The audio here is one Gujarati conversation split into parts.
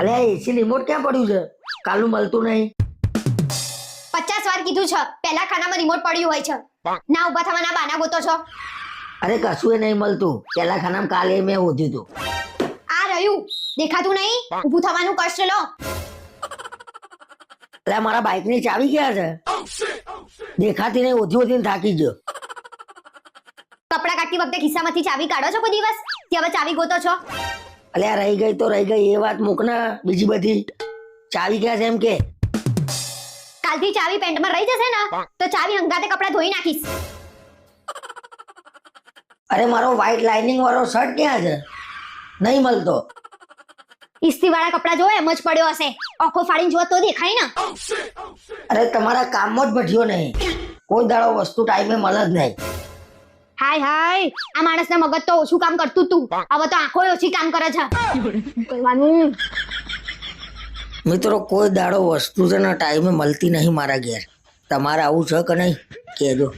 અલે એસી રિમોટ ક્યાં પડ્યું છે? કાલું મળતું નહીં. પચાસ વાર કીધું છે પહેલા ખાનામાં રિમોટ પડ્યું હોય છે. ના ઊભા થવાના બાના ગોતો છો. અરે કશું નહીં મળતું. પહેલા ખાનામાં કાલે મેં હોધ્યું હતું આ રહ્યું. દેખાતું નહીં? ઊભું થવાનું કષ્ટ લો. એટલે મારા બાઇકની ચાવી ક્યાં છે? દેખાતી નહીં ઓછી ઓછી થાકી ગયો. કપડા કાઢતી વખતે ખિસ્સામાંથી ચાવી કાઢો છો કોઈ દિવસ? કે હવે ચાવી ગોતો છો? અલે આ રહી ગઈ તો રહી ગઈ એ વાત મૂકના બીજી બધી. ચાવી ક્યાં છે એમ કે? કાલથી ચાવી પેન્ટમાં રહી જશે ને તો ચાવી હંગાતે કપડાં ધોઈ નાખીશ. અરે મારો વ્હાઈટ લાઇનિંગ વાળો શર્ટ ક્યાં છે? નહીં મળતો. ઇસ્ત્રી વાળા કપડા જો એમ જ પડ્યો હશે. ઓખો ફાડીને જુઓ તો દેખાય ને. અરે તમારા કામમાં જ બઠ્યો નહીં. કોઈ દાડો વસ્તુ ટાઈમે મળે જ નહીં. હાય હાય. આ માણસના મગજ તો ઓછું કામ કરતું તું. હવે તો આંખો ઓછી કામ કરે છે. કરવાનું? મિત્રો કોઈ દાડો વસ્તુ છે ને ટાઈમે મળતી નહીં મારા ઘેર. તમારે આવું છે કે નહીં? કહેજો.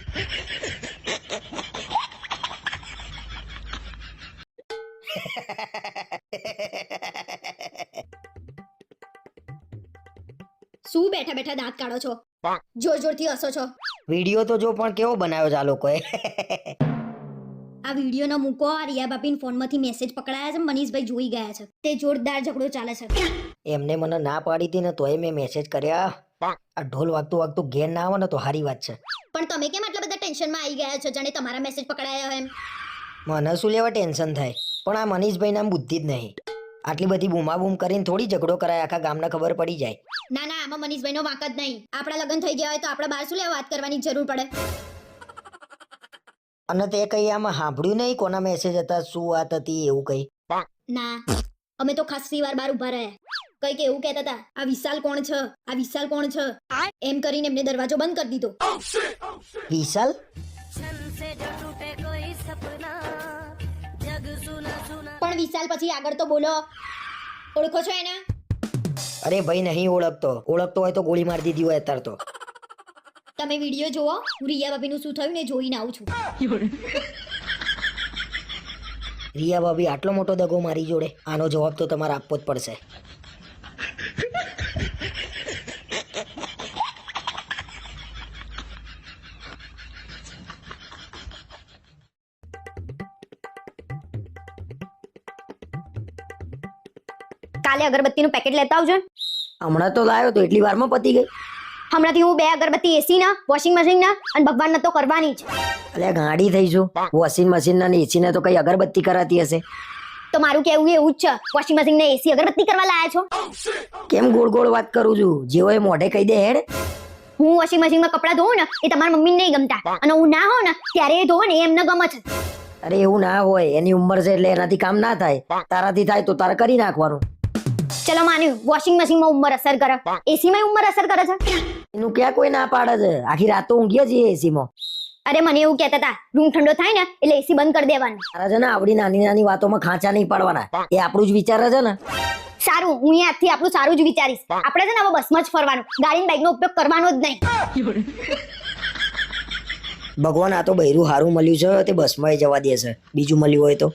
શું બેઠા બેઠા દાંત કાઢો છો? જોર જોરથી હસો છો. વીડિયો તો જો પણ કેવો બનાવ્યો છે આ લોકોએ? આ વીડિયો નો મૂકો આ રિયા બાપીન ફોનમાંથી મેસેજ પકડાયા છે મનીષભાઈ જોઈ ગયા છે. તે જોરદાર ઝઘડો ચાલે છે. એમને મને ના પાડી હતી ને તોય મેં મેસેજ કર્યા. આ ઢોલ વાગતું વાગતું ઘેર ના આવે ને તો સારી વાત છે. પણ તમે કેમ આટલા બધા ટેન્શનમાં આવી ગયા છો? જાણે તમારા મેસેજ પકડાયા હોય એમ. મને શું લેવા ટેન્શન થાય? પણ આ મનીષભાઈ નામ બુદ્ધિ જ નહીં. આટલી બધી બૂમાબૂમ કરીને થોડી ઝઘડો કરાય આખા ગામને ખબર પડી જાય. ના ના આમાં મનીષભાઈનો વાંક જ નહીં. આપણા લગ્ન થઈ ગયા હોય તો આપણે બહાર શું લેવા વાત કરવાની જરૂર પડે? અને તે કઈ આમાં સાંભળ્યું નહીં? કોના મેસેજ હતા? શું વાત હતી? એવું કઈ? ના અમે તો ખાસી વાર બાર ઊભા રહ્યા. કંઈક એવું કહેતા હતા આ વિશાલ કોણ છે? આ વિશાલ કોણ છે? એમ કરીને એમને દરવાજો બંધ કરી દીધો. વિશાલ? પણ વિશાલ પછી આગળ તો બોલો. ઓળખો છો એને? અરે ભાઈ નહીં ઓળખતો. ઓળખતો હોય તો ગોળી મારી દીધી હોય અત્યારે તો. તમે વીડિયો જોવો હું રિયા ભાભીનું શું થયું ને જોઈને આવું છું. રિયા ભાભી આટલો મોટો દગો મારી જોડે. આનો જવાબ તો તમારે આપવો જ પડશે. કાલે અગરબત્તીનું પેકેટ લેતા આવજો. હમણાં તો લાવ્યો તો એટલી વારમાં પતી ગઈ. હમણાંથી હું બે અગરબત્તી એસી ના વોશિંગ મશીન ના અને ભગવાન તો કરવાની જ. એટલે ગાડી થઈ છું વોશિંગ મશીન ના એસી ને તો કઈ અગરબત્તી કરાતી હશે? તો મારું કેવું એવું જ છે. વોશિંગ મશીન ને એસી અગરબત્તી કરવા લાયા છો? કેમ ગોળ ગોળ વાત કરું છું? જેવો એ મોઢે કહી દે હેડ. હું વોશિંગ મશીનમાં કપડાં ધોઉં ને એ તમારા મમ્મીને નહીં ગમતા. અને હું ના હોઉં ને ત્યારે એ ધોવે ને એમને ગમે છે. અરે એવું ના હોય. એની ઉંમર છે એટલે એનાથી કામ ના થાય. તારાથી થાય તો તારે કરી નાખવાનું. ચલો માન્યું. વોશિંગ મશીનમાં ઉંમર અસર કરે. એસી માં ઉંમર અસર કરે છે? એનું ક્યાં કોઈ ના પાડે છે? આખી રાત તો ઊંઘીએ છીએ એસીમાં અરે મને એવું કહેતા હતા રૂમ ઠંડો થાય ને એટલે એસી બંધ કરી દેવાનું. તારા છે ને આવડી નાની નાની વાતોમાં ખાંચા નહીં પાડવાના. એ આપણું જ વિચાર છે ને. સારું હું આજથી આપણું સારું જ વિચારીશ. આપણે છે ને હવે બસમાં જ ફરવાનું. ગાડી બાઇક નો ઉપયોગ કરવાનો જ નહીં. ભગવાન આ તો બૈરું હારું મળ્યું છે તે બસમાં જવા દે છે. બીજું મળ્યું હોય તો.